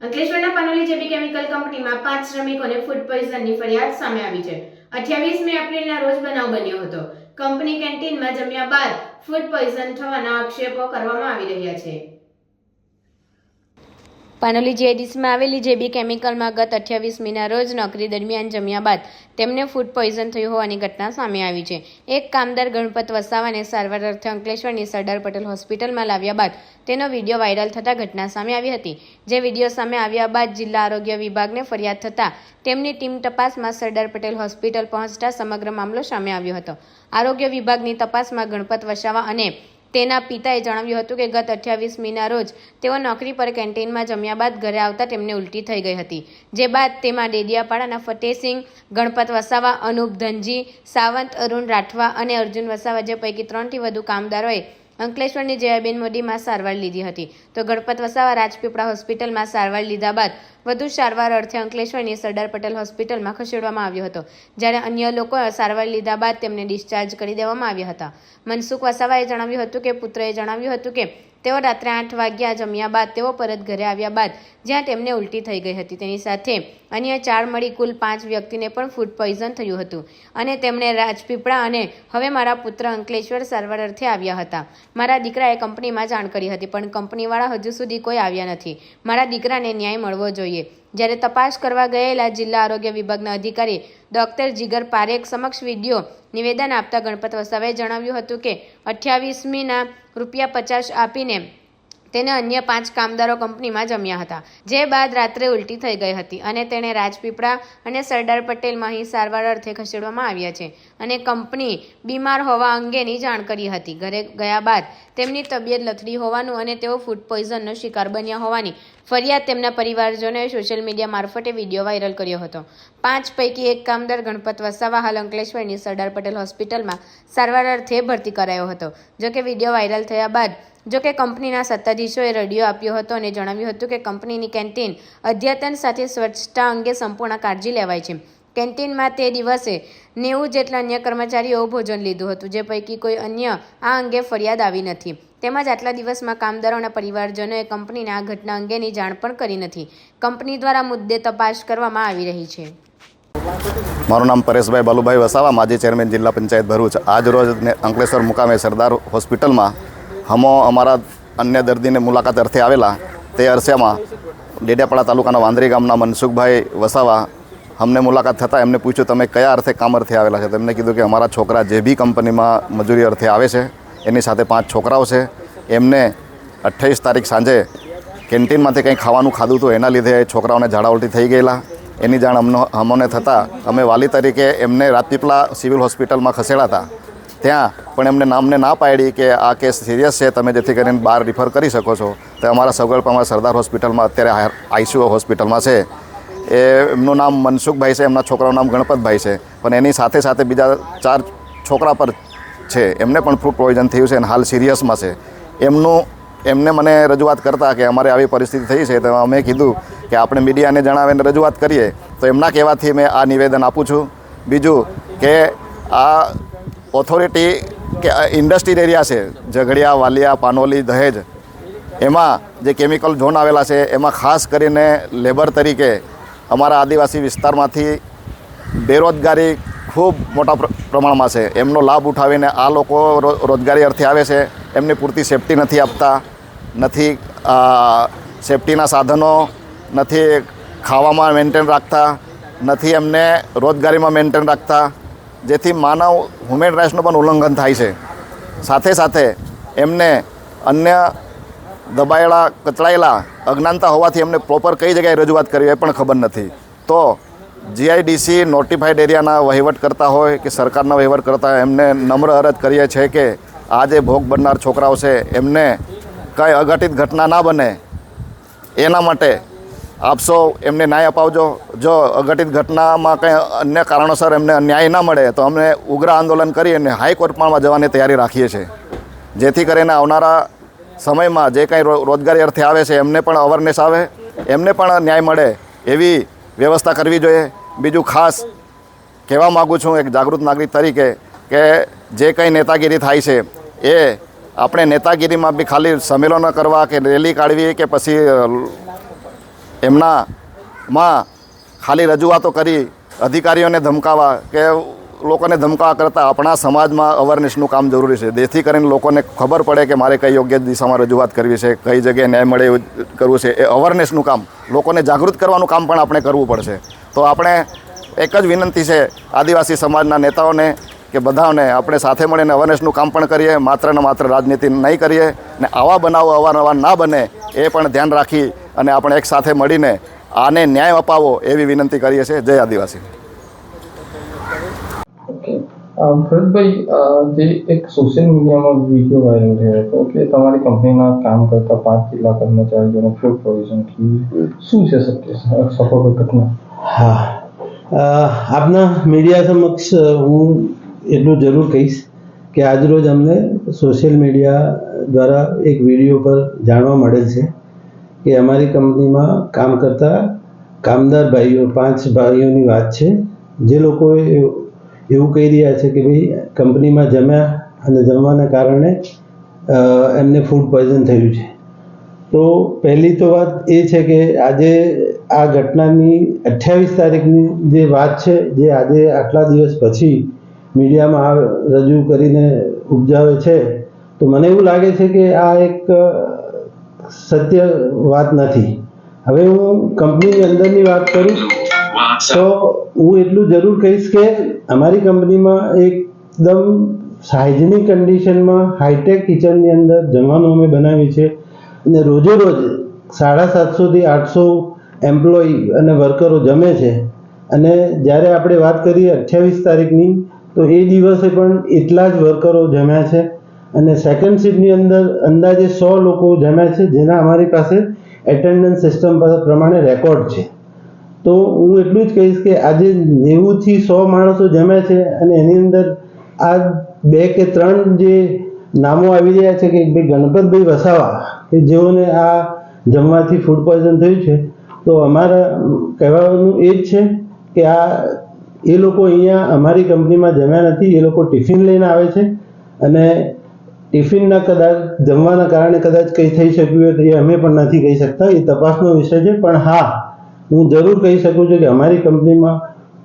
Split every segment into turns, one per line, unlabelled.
અંકલેશ્વરના પનોલી જેબી કેમિકલ કંપનીમાં પાંચ શ્રમિકોને ફૂડ પોઈઝનની ફરિયાદ સામે આવી છે. અઠ્યાવીસમી એપ્રિલના રોજ બનાવ બન્યો હતો. કંપની કેન્ટીનમાં જમ્યા બાદ ફૂડ પોઈઝન થવાના આક્ષેપો કરવામાં આવી રહ્યા છે. પાનોલી જીઆઈડીસીમાં આવેલી જેબી કેમિકલમાં ગત અઠ્યાવીસ મીના રોજ નોકરી દરમિયાન જમ્યા બાદ તેમને ફૂડ પોઈઝન થયું હોવાની ઘટના સામે આવી છે. એક કામદાર ગણપત વસાવાને સારવાર અર્થે અંકલેશ્વરની સરદાર પટેલ હોસ્પિટલમાં લાવ્યા બાદ તેનો વીડિયો વાયરલ થતાં ઘટના સામે આવી હતી. જે વીડિયો સામે આવ્યા બાદ જિલ્લા આરોગ્ય વિભાગને ફરિયાદ થતાં તેમની ટીમ તપાસમાં સરદાર પટેલ હોસ્પિટલ પહોંચતા સમગ્ર મામલો સામે આવ્યો હતો. આરોગ્ય વિભાગની તપાસમાં ગણપત વસાવા અને તેના પિતાએ જણાવ્યું હતું કે ગત અઠ્યાવીસ મીના રોજ તેઓ નોકરી પર કેન્ટીનમાં જમ્યા બાદ ઘરે આવતા તેમને ઉલટી થઈ ગઈ હતી. જે બાદ તેમાં ડેડિયાપાડાના ફતેહસિંહ ગણપત વસાવા, અનુપ ધનજી, સાવંત અરુણ રાઠવા અને અર્જુન વસાવા જે પૈકી ત્રણથી વધુ કામદારોએ અંકલેશ્વરની જયાબેન મોદીમાં સારવાર લીધી હતી. તો ગણપત વસાવા રાજપીપળા હોસ્પિટલમાં સારવાર લીધા બાદ વધુ સારવાર અર્થે અંકલેશ્વરની સરદાર પટેલ હોસ્પિટલમાં ખસેડવામાં આવ્યો હતો, જ્યારે અન્ય લોકો સારવાર લીધા બાદ તેમને ડિસ્ચાર્જ કરી દેવામાં આવ્યા હતા. મનસુખ વસાવાએ જણાવ્યું હતું કે, પુત્રએ જણાવ્યું હતું કે તેઓ રાત્રે આઠ વાગ્યા જમ્યા બાદ તેઓ પરત ઘરે આવ્યા બાદ જ્યાં તેમને ઉલટી થઈ ગઈ હતી. તેની સાથે અન્ય ચાર મળી કુલ પાંચ વ્યક્તિને પણ ફૂડ પોઈઝન થયું હતું અને તેમણે રાજપીપળા અને હવે મારા પુત્ર અંકલેશ્વર સારવાર અર્થે આવ્યા હતા. મારા દીકરાએ કંપનીમાં જાણ કરી હતી, પણ કંપનીવાળા હજુ સુધી કોઈ આવ્યા નથી. મારા દીકરાને ન્યાય મળવો જોઈએ. જ્યારે તપાસ કરવા ગયેલા જિલ્લા આરોગ્ય વિભાગના અધિકારી ડોક્ટર જીગર પારેખ સમક્ષ વીડિયો નિવેદન આપતા ગણપત વસાવાએ જણાવ્યું હતું કે, અઠ્યાવીસમીના રૂપિયા પચાસ આપીને તેને અન્ય પાંચ કામદારો કંપનીમાં જમ્યા હતા. જે બાદ રાત્રે ઉલટી થઈ ગઈ હતી અને તેણે રાજપીપળા અને સરદાર પટેલમાં અહીં સારવાર અર્થે ખસેડવામાં આવ્યા છે અને કંપની બીમાર હોવા અંગેની જાણ કરી હતી. ઘરે ગયા બાદ તેમની તબિયત લથડી હોવાનું અને તેઓ ફૂડ પોઈઝનનો શિકાર બન્યા હોવાની ફરિયાદ તેમના પરિવારજનોએ સોશિયલ મીડિયા મારફતે વીડિયો વાયરલ કર્યો હતો. પાંચ પૈકી એક કામદાર ગણપત વસાવા હાલ અંકલેશ્વરની સરદાર પટેલ હોસ્પિટલમાં સારવાર અર્થે ભરતી કરાયો હતો. જોકે વીડિયો વાયરલ થયા બાદ, જોકે કંપનીના સત્તાધીશોએ રડિયો આપ્યો હતો અને જણાવ્યું હતું કે કંપનીની કેન્ટીન અદ્યતન સાથે સ્વચ્છતા અંગે સંપૂર્ણ કાળજી લેવાય છે. કેન્ટીનમાં તે દિવસે નેવું જેટલા અન્ય કર્મચારીઓ ભોજન લીધું હતું, જે પૈકી કોઈ અન્ય આ અંગે ફરિયાદ આવી નથી. તેમજ આટલા દિવસમાં કામદારોના પરિવારજનોએ કંપનીને આ ઘટના અંગેની જાણ પણ કરી નથી. કંપની દ્વારા મુદ્દે તપાસ કરવામાં આવી રહી છે.
મારું નામ પરેશભાઈ બાલુભાઈ વસાવા, માજી ચેરમેન જિલ્લા પંચાયત ભરૂચ. આજ રોજ અંકલેશ્વર મુકામે સરદાર હોસ્પિટલમાં હમો અમારા અન્ય દર્દીને મુલાકાત અર્થે આવેલા તે અરસામાં ડેડિયાપાડા તાલુકાના વાંદરી ગામના મનસુખભાઈ વસાવા અમને મુલાકાત થતાં એમને પૂછ્યું, તમે કયા અર્થે કામ અર્થે આવેલા છે? તેમને કીધું કે, અમારા છોકરા જે બી કંપનીમાં મજૂરી અર્થે આવે છે, એની સાથે પાંચ છોકરાઓ છે. એમને અઠ્ઠાવીસ તારીખ સાંજે કેન્ટીનમાંથી કંઈ ખાવાનું ખાધું હતું એના લીધે છોકરાઓને ઝાડા થઈ ગયેલા. એની જાણ અમને અમને થતાં અમે વાલી તરીકે એમને રાજપીપળા સિવિલ હોસ્પિટલમાં ખસેડાતા. ત્યાં પણ એમને નામને ના પાડી કે આ કેસ સિરિયસ છે, તમે જેથી કરીને બહાર રિફર કરી શકો છો. તો અમારા સગવડ પણ અમારા સરદાર હોસ્પિટલમાં અત્યારે આઈસીયુ હોસ્પિટલમાં છે. એ એમનું નામ મનસુખભાઈ છે, એમના છોકરાનું નામ ગણપતભાઈ છે. પણ એની સાથે સાથે બીજા ચાર છોકરા પર છે. એમને પણ ફૂડ પોઈઝન થયું છે અને હાલ સિરિયસમાં છે. એમનું, એમને મને રજૂઆત કરતા કે અમારે આવી પરિસ્થિતિ થઈ છે, તો અમે કીધું કે આપણે મીડિયાને જણાવીને રજૂઆત કરીએ. તો એમના કહેવાથી મેં આ નિવેદન આપું છું. બીજું કે આ ઓથોરિટી કે ઇન્ડસ્ટ્રીયલ એરિયા છે, ઝઘડિયા, વાલિયા, પાનોલી, દહેજ, એમાં જે કેમિકલ ઝોન આવેલા છે, એમાં ખાસ કરીને લેબર તરીકે અમારા આદિવાસી વિસ્તારમાંથી બેરોજગારી ખૂબ મોટા પ્ર- પ્રમાણમાં છે. એમનો લાભ ઉઠાવીને આ લોકો રોજગારી અર્થે આવે છે. એમને પૂરતી સેફટી નથી આપતા, નથી સેફટીના સાધનો નથી ખાવામાં મેન્ટેન રાખતા, નથી એમને રોજગારીમાં મેન્ટેન રાખતા, જેથી માનવ હ્યુમન રાઇટ્સનું પણ ઉલ્લંઘન થાય છે. સાથે સાથે એમને અન્ય દબાયેલા, કચડાયેલા અજ્ઞાનતા હોવાથી એમને પ્રોપર કઈ જગ્યાએ રજૂઆત કરવી એ પણ ખબર નથી. તો જીઆઈડીસી નોટિફાઈડ એરિયાના વહીવટ કરતા હોય કે સરકારના વહીવટ કરતા એમને નમ્ર અરજ કરીએ છીએ કે આ જે ભોગ બનનાર છોકરાઓ છે, એમને કંઈ અઘટિત ઘટના ના બને. એના માટે આપ સૌ એમને ન્યાય અપાવજો. જો અઘટિત ઘટનામાં કંઈ અન્ય કારણોસર એમને ન્યાય ના મળે, તો અમે ઉગ્ર આંદોલન કરી અને હાઈકોર્ટમાં જવાની તૈયારી રાખીએ છીએ. જેથી કરીને આવનારા સમયમાં જે કંઈ રોજગારી અર્થે આવે છે, એમને પણ અવેરનેસ આવે, એમને પણ ન્યાય મળે એવી વ્યવસ્થા કરવી જોઈએ. બીજું ખાસ કહેવા માગું છું એક જાગૃત નાગરિક તરીકે કે જે કંઈ નેતાગીરી થાય છે, એ આપણે નેતાગીરીમાં બી ખાલી સંમેલનો કરવા કે રેલી કાઢવી કે પછી એમનામાં ખાલી રજૂઆતો કરી અધિકારીઓને ધમકાવા કે લોકોને ધમકાવા કરતાં આપણા સમાજમાં અવેરનેસનું કામ જરૂરી છે. જેથી કરીને લોકોને ખબર પડે કે મારે કઈ યોગ્ય દિશામાં રજૂઆત કરવી છે, કઈ જગ્યાએ ન્યાય મળે કરવું છે. એ અવેરનેસનું કામ, લોકોને જાગૃત કરવાનું કામ પણ આપણે કરવું પડશે. તો આપણે એક જ વિનંતી છે આદિવાસી સમાજના નેતાઓને કે બધાને આપણે સાથે મળીને અવેરનેસનું કામ પણ કરીએ, માત્ર ને માત્ર રાજનીતિ નહીં કરીએ ને આવા બનાવો અવારનવાર ના બને એ પણ ધ્યાન રાખી અને આપણે એક સાથે મળીને આને ન્યાય અપાવો એવી વિનંતી કરીએ છીએ. જય આદિવાસી.
ભરતભાઈ જે એક સોશિયલ મીડિયામાં વીડિયો વાયરલ થયો હતો કે તમારી કંપનીના કામ કરતા પાંચ જિલ્લા કર્મચારીઓનો ફૂડ પ્રોવિઝન શું છે સત્ય સફળ ઘટના?
હા. આપના મીડિયા સમક્ષ હું એટલું જરૂર કહીશ કે આજરોજ અમને સોશિયલ મીડિયા દ્વારા એક વીડિયો પર જાણવા મળેલ છે કે અમારી કંપનીમાં કામ કરતા કામદાર ભાઈઓ, પાંચ ભાઈઓની વાત છે. જે લોકોએ એવું- કહી રહ્યા છે કે ભાઈ, કંપનીમાં જમ્યા અને જમવાના કારણે એમને ફૂડ પોઈઝન થયું છે. તો પહેલી તો વાત એ છે કે આજે આ ઘટનાની અઠ્યાવીસ તારીખની જે વાત છે, જે આજે આટલા દિવસ પછી મીડિયામાં આ રજૂ કરીને ઉપજાવે છે, તો મને એવું લાગે છે કે આ એક સત્ય વાત નથી. હવે હું કંપનીની અંદરની વાત કરું તો હું એટલું જરૂર કહીશ કે અમારી કંપનીમાં એકદમ હાઇજેનિક કન્ડિશનમાં હાઈટેક કિચનની અંદર જમવાનું અમે બનાવીએ છીએ. અને રોજે રોજ સાડા સાતસોથી આઠસો એમ્પ્લોયી અને વર્કરો જમે છે. અને જ્યારે આપણે વાત કરીએ અઠ્યાવીસ તારીખની, તો એ દિવસે પણ એટલા જ વર્કરો જમ્યા છે. અને સેકન્ડ શિફ્ટની અંદર અંદાજે સો લોકો જમ્યા છે, જેના અમારી પાસે એટેન્ડન્સ સિસ્ટમ પ્રમાણે રેકોર્ડ છે. તો હું એટલું જ કહીશ કે આજે નેવુંથી સો માણસો જમ્યા છે અને એની અંદર આ બે કે ત્રણ જે નામો આવી રહ્યા છે કે ભાઈ ગણપતભાઈ વસાવા, કે જેઓને આ જમવાથી ફૂડ પોઈઝન થયું છે, તો અમારા કહેવાનું એ જ છે કે આ એ લોકો અહીંયા અમારી કંપનીમાં જમ્યા નથી, એ લોકો ટિફિન લઈને આવે છે અને ટિફિનના કદાચ જમવાના કારણે કદાચ કંઈ થઈ શક્યું હોય તો એ અમે પણ નથી કહી શકતા, એ તપાસનો વિષય છે, પણ હા હું જરૂર કહી શકું છું કે અમારી કંપનીમાં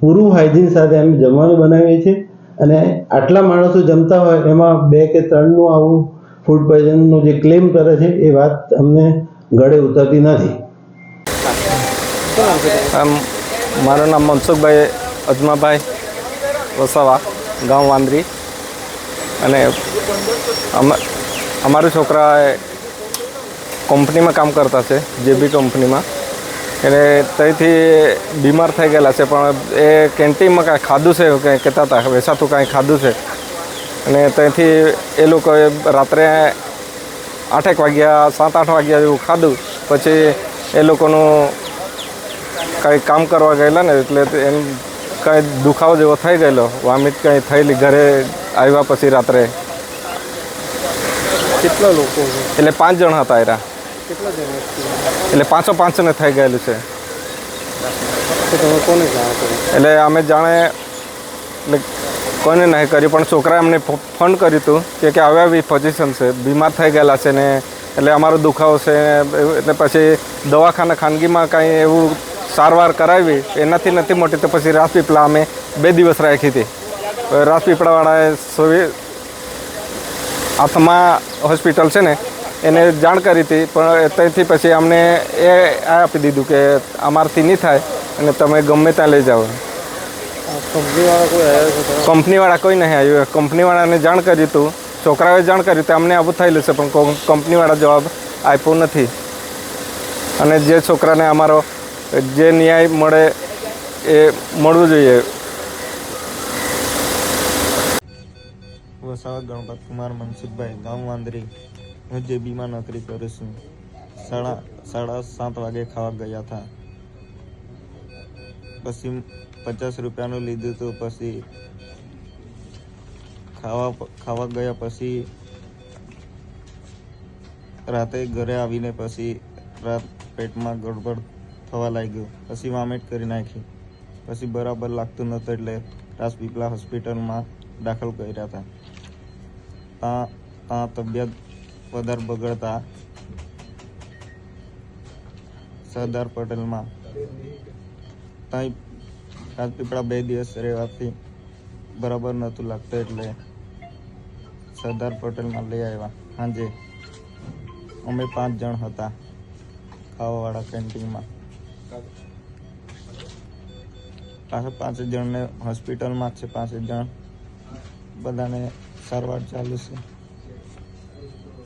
પૂરું હાઇજીન સાથે અમે જમવાનું બનાવીએ છીએ અને આટલા માણસો જમતા હોય એમાં બે કે ત્રણનું આવું ફૂડ પોઈઝનનું જે ક્લેમ કરે છે, એ વાત અમને ગળે ઉતરતી નથી.
મારું નામ મનસુખભાઈ અજમાભાઈ વસાવા, ગામ વાંદરી. અને અમારા છોકરા કંપનીમાં કામ કરતા છે, જે બી કંપનીમાં. એને ત્યાંથી બીમાર થઈ ગયેલા છે પણ એ કેન્ટીનમાં કાંઈ ખાધું છે કંઈ કહેતા હતા વેસાતું કાંઈ ખાધું છે. અને ત્યાંથી એ લોકોએ રાત્રે આઠેક વાગ્યા સાત આઠ વાગ્યા જેવું ખાધું. પછી એ લોકોનું કાંઈ કામ કરવા ગયેલા ને એટલે એમ કાંઈ દુખાવો જેવો થઈ ગયેલો વામિટ કંઈ થયેલી ઘરે આવ્યા પછી રાત્રે.
કેટલા લોકો
એટલે પાંચ જણ હતા એરા
કેટલા જણા
એટલે પાંચો પાંચને થઈ ગયેલું છે.
તો તમે કોને જાણ
એટલે અમે જાણે એટલે કોઈને નહીં કર્યું પણ છોકરાએ અમને ફંડ ફોન કર્યું હતું કે કે હવે આવી પોઝિશન છે બીમાર થઈ ગયેલા છે ને એટલે અમારો દુખાવો છે એટલે પછી દવાખાના ખાનગીમાં કાંઈ એવું સારવાર કરાવી એનાથી નથી મોટી તો પછી રાજપીપળા અમે બે દિવસ રાખી હતી. રાજપીપળાવાળાએ હાથમાં હોસ્પિટલ છે ને એને જાણ કરી હતી પણ ત્યાંથી પછી અમને એ આ આપી દીધું કે અમારથી નહીં થાય અને તમે ગમે ત્યાં લઈ જાઓ.
કંપનીવાળા કોઈ
નહીં આવ્યું. કંપનીવાળાને જાણ કર્યું હતું. છોકરાઓએ જાણ કર્યું હતી. અમને આવું થયેલું છે પણ કો- કંપનીવાળા જવાબ આપ્યો નથી. અને જે છોકરાને અમારો જે ન્યાય મળે એ મળવું જોઈએ.
વસાવા ગણપત કુમાર મનસુખભાઈ ગામ વાંદરી. હું જેબીમાં નોકરી કરું સાડા સાડા સાત વાગે ખાવા ગયા હતા પછી પચાસ રૂપિયાનું લીધું હતું પછી ખાવા ખાવા ગયા પછી રાતે ઘરે આવીને પછી રાત પેટમાં ગડબડ થવા લાગ્યું. પછી વામેટ કરી નાખી. પછી બરાબર લાગતું નહોતું એટલે રાજપીપળા હોસ્પિટલમાં દાખલ કર્યા હતા ત્યાં ત્યાં તબિયત વધારે બગડતા સરદાર પટેલમાં. ત્યાં રાજપીપળા બે દિવસ રહેવાથી બરાબર નહોતું લાગતું એટલે સરદાર પટેલમાં લઈ આવ્યા. સાંજે અમે પાંચ જણ હતા ખાવાવાળા કેન્ટીનમાં. પાછા પાંચ જણને હોસ્પિટલમાં છે, પાંચ જણ. બધાને સારવાર ચાલુ છે.